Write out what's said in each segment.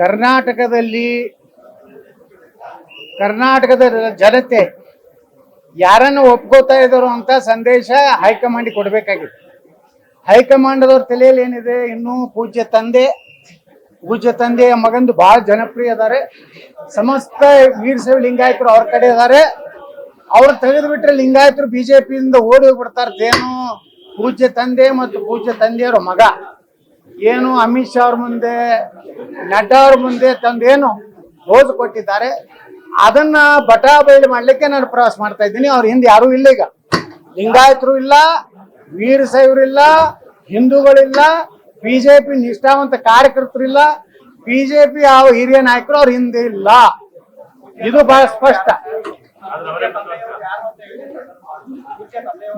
ಕರ್ನಾಟಕದಲ್ಲಿ ಕರ್ನಾಟಕದ ಜನತೆ ಯಾರನ್ನು ಒಪ್ಕೋತಾ ಇದ್ರು ಅಂತ ಸಂದೇಶ ಹೈಕಮಾಂಡ್ ಕೊಡಬೇಕಾಗಿತ್ತು ಹೈಕಮಾಂಡದವ್ರ ತಲೆಯಲ್ಲಿ ಏನಿದೆ? ಇನ್ನೂ ಪೂಜ್ಯ ತಂದೆ, ಪೂಜ್ಯ ತಂದೆಯ ಮಗಂದು ಬಹಳ ಜನಪ್ರಿಯ ಅದಾರೆ ಸಮಸ್ತ ವೀರಶೈವ ಲಿಂಗಾಯತರು ಅವ್ರ ಕಡೆ ಇದಾರೆ. ಅವ್ರು ತೆಗೆದು ಬಿಟ್ರೆ ಲಿಂಗಾಯತರು ಬಿಜೆಪಿಯಿಂದ ಓಡಿ ಹೋಗ್ಬಿಡ್ತಾರೆ. ಏನು ಪೂಜ್ಯ ತಂದೆ ಮತ್ತು ಪೂಜ್ಯ ತಂದೆಯವರ ಮಗ. ಏನು ಅಮಿತ್ ಶಾ ಅವ್ರ ಮುಂದೆ, ನಡ್ಡಾ ಅವ್ರ ಮುಂದೆ ತಂದೇನು ಓದು ಕೊಟ್ಟಿದ್ದಾರೆ. ಅದನ್ನ ಬಟಾಬೈಲ್ ಮಾಡ್ಲಿಕ್ಕೆ ನಾನು ಪ್ರವಾಸ ಮಾಡ್ತಾ ಇದ್ದೀನಿ. ಅವ್ರ ಹಿಂದೆ ಯಾರು ಇಲ್ಲ ಈಗ. ಲಿಂಗಾಯತರು ಇಲ್ಲ, ವೀರ ಇಲ್ಲ, ಹಿಂದೂಗಳಿಲ್ಲ, ಬಿಜೆಪಿ ನಿಷ್ಠಾವಂತ ಕಾರ್ಯಕರ್ತರು ಇಲ್ಲ, ಬಿಜೆಪಿ ಯಾವ ಹಿರಿಯ ನಾಯಕರು ಅವ್ರ ಹಿಂದೆ ಇಲ್ಲ. ಇದು ಬಹಳ ಸ್ಪಷ್ಟ.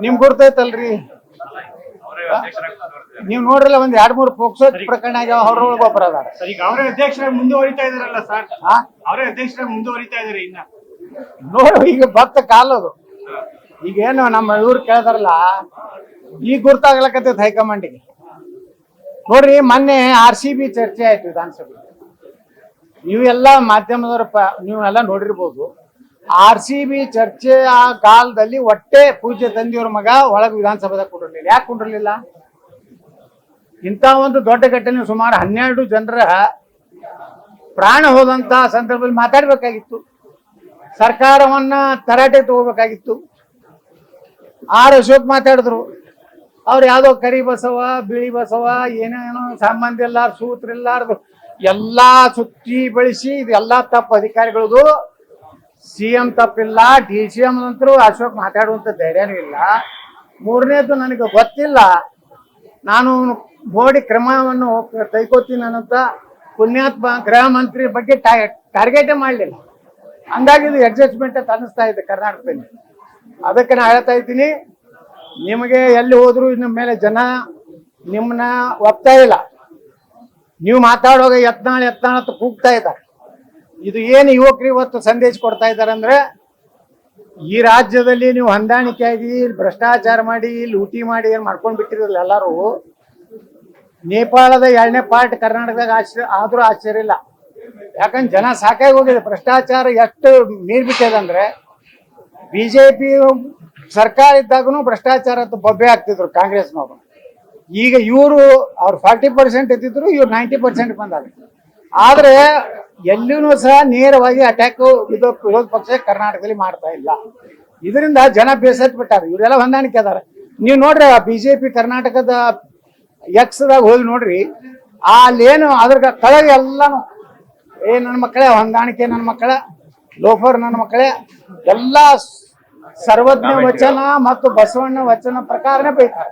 ನಿಮ್ ಗುರ್ತೈತಲ್ರಿ? ನೀವು ನೋಡ್ರಲ್ಲ ಒಂದ್ ಎರಡ್ ಮೂರು ಪೋಕ್ಸೋ ಪ್ರಕರಣ ಆಗ್ಯಾವ ಅವ್ರೊಳಗೆ ಒಬ್ಬರ ಅದಾರ. ಸರ್ ಈಗ ಅವರೇ ಅಧ್ಯಕ್ಷರ ಮುಂದುವರಿತಾ ಇದಾರಲ್ಲ ಸರ್? ಅವರೇ ಅಧ್ಯಕ್ಷರ ಮುಂದುವರಿತಾ ಇದಾರೆ ಇನ್ನ? ನೋಡು ಈಗ ಭಕ್ತ ಕಾಲದು. ಈಗ ಏನು ನಮ್ಮ ಇವ್ರು ಕೇಳ್ತಾರಲ್ಲ ಈಗ ಗುರ್ತಾಗ್ಲಕತ್ತೈತೆ ಹೈಕಮಾಂಡಿಗೆ. ನೋಡ್ರಿ ಮೊನ್ನೆ ಆರ್ ಸಿ ಬಿ ಚರ್ಚೆ ಆಯ್ತು ವಿಧಾನಸಭೆ. ನೀವೆಲ್ಲ ಮಾಧ್ಯಮದವ್ರ ಪ ನೀವೆಲ್ಲ ನೋಡಿರ್ಬೋದು ಆರ್ ಸಿ ಬಿ ಚರ್ಚೆ ಆ ಕಾಲದಲ್ಲಿ ಒಟ್ಟೆ ಪೂಜೆ ತಂದಿಯವ್ರ ಮಗ ಒಳಗೆ ವಿಧಾನಸಭೆದಾಗ ಕುಂಡಿರ್ಲಿಲ್ಲ. ಯಾಕೆ ಕುಂಡಿರ್ಲಿಲ್ಲ? ಇಂಥ ಒಂದು ದೊಡ್ಡ ಘಟನೆ ಸುಮಾರು ಹನ್ನೆರಡು ಜನರ ಪ್ರಾಣ ಹೋದಂತ ಸಂದರ್ಭದಲ್ಲಿ ಮಾತಾಡಬೇಕಾಗಿತ್ತು. ಸರ್ಕಾರವನ್ನ ತರಾಟೆ ತಗೋಬೇಕಾಗಿತ್ತು. ಆರ್ ಅಶೋಕ್ ಮಾತಾಡಿದ್ರು. ಅವ್ರು ಯಾವುದೋ ಕರಿ ಬಸವ, ಬಿಳಿ ಬಸವ, ಏನೇನೋ ಸಂಬಂಧ ಇಲ್ಲ, ಸೂತ್ರ ಇಲ್ಲಾರ್ದು ಎಲ್ಲಾ ಸುತ್ತಿ ಬೆಳೆಸಿ ಇದೆಲ್ಲಾ ತಪ್ಪು ಅಧಿಕಾರಿಗಳದು. ಸಿ ಎಂ ತಪ್ಪಿಲ್ಲ, ಡಿ ಸಿ ಎಂ ಅಂತರೂ ಅಶೋಕ್ ಮಾತಾಡುವಂತ ಧೈರ್ಯನೂ ಇಲ್ಲ. ಮೂರನೇದು ನನಗೆ ಗೊತ್ತಿಲ್ಲ. ನಾನು ನೋಡಿ ಕ್ರಮವನ್ನು ಕೈಕೋತೀನಿ ಅನ್ನಂತ ಪುಣ್ಯಾತ್ಮ ಗೃಹ ಮಂತ್ರಿ ಬಗ್ಗೆ ಟಾರ್ಗೆಟೇ ಮಾಡಲಿಲ್ಲ. ಹಂಗಾಗಿ ಇದು ಅಡ್ಜಸ್ಟ್ಮೆಂಟ್ ಅಂತ ಅನ್ನಿಸ್ತಾ ಇದೆ ಕರ್ನಾಟಕದಲ್ಲಿ. ಅದಕ್ಕೆ ನಾ ಹೇಳ್ತಾ ಇದ್ದೀನಿ, ನಿಮಗೆ ಎಲ್ಲಿ ಹೋದ್ರು ಇನ್ನು ಮೇಲೆ ಜನ ನಿಮ್ಮನ್ನ ಒಪ್ತಾ ಇಲ್ಲ. ನೀವು ಮಾತಾಡುವಾಗ ಯತ್ನಾಳ್ ಯತ್ನಾಳ್ ಅಂತ ಕೂಗ್ತಾ ಇದ್ದಾರೆ. ಇದು ಏನು ಯುವಕರು ಇವತ್ತು ಸಂದೇಶ ಕೊಡ್ತಾ ಇದ್ದಾರೆ ಅಂದ್ರೆ ಈ ರಾಜ್ಯದಲ್ಲಿ ನೀವು ಹೊಂದಾಣಿಕೆ ಆಗಿ ಭ್ರಷ್ಟಾಚಾರ ಮಾಡಿ ಲೂಟಿ ಮಾಡಿ ಏನು ಮಾಡ್ಕೊಂಡು ಬಿಟ್ಟಿರಲ್ಲ ಎಲ್ಲರೂ. ನೇಪಾಳದ ಎರಡನೇ ಪಾರ್ಟ್ ಕರ್ನಾಟಕದಾಗ ಆಶ್ಚರ್ಯ ಆದರೂ ಆಶ್ಚರ್ಯ ಇಲ್ಲ. ಯಾಕಂದ್ರೆ ಜನ ಸಾಕಾಗಿ ಹೋಗಿದೆ. ಭ್ರಷ್ಟಾಚಾರ ಎಷ್ಟು ಮೀರ್ ಬಿಟ್ಟಿದೆ ಜೆ ಬಿಜೆಪಿ ಸರ್ಕಾರ ಇದ್ದಾಗೂ ಭ್ರಷ್ಟಾಚಾರ ಬೊಬ್ಬೆ ಆಗ್ತಿದ್ರು ಕಾಂಗ್ರೆಸ್ನವರು. ಈಗ ಇವರು ಅವ್ರು ಫಾರ್ಟಿ ಪರ್ಸೆಂಟ್ ಇದ್ದಿದ್ರು ಇವ್ರು ನೈಂಟಿ ಪರ್ಸೆಂಟ್ ಬಂದಾಗ ಆದ್ರೆ ಎಲ್ಲಿನೂ ಸಹ ನೇರವಾಗಿ ಅಟ್ಯಾಕ್ ವಿರೋಧ ಪಕ್ಷ ಕರ್ನಾಟಕದಲ್ಲಿ ಮಾಡ್ತಾ ಇಲ್ಲ. ಇದರಿಂದ ಜನ ಬೇಸತ್ ಬಿಟ್ಟಾರೆ ಇವರೆಲ್ಲ ಹೊಂದಾಣಿಕೆ ಅದಾರ ನೀವು ನೋಡ್ರಿ ಬಿಜೆಪಿ ಕರ್ನಾಟಕದ ಎಕ್ಸ್ದಾಗ ಹೋಗಿ ನೋಡ್ರಿ ಆ ಅಲ್ಲೇನು ಅದ್ರ ಕೆಳಗೆ ಎಲ್ಲಾನು, ಏ ನನ್ನ ಮಕ್ಕಳೇ, ಹೊಂದಾಣಿಕೆ ನನ್ನ ಮಕ್ಕಳ, ಲೋಫರ್ ನನ್ನ ಮಕ್ಕಳೇ, ಎಲ್ಲ ಸರ್ವಜ್ಞ ವಚನ ಮತ್ತು ಬಸವಣ್ಣ ವಚನ ಪ್ರಕಾರನೇ ಬೈತಾರೆ.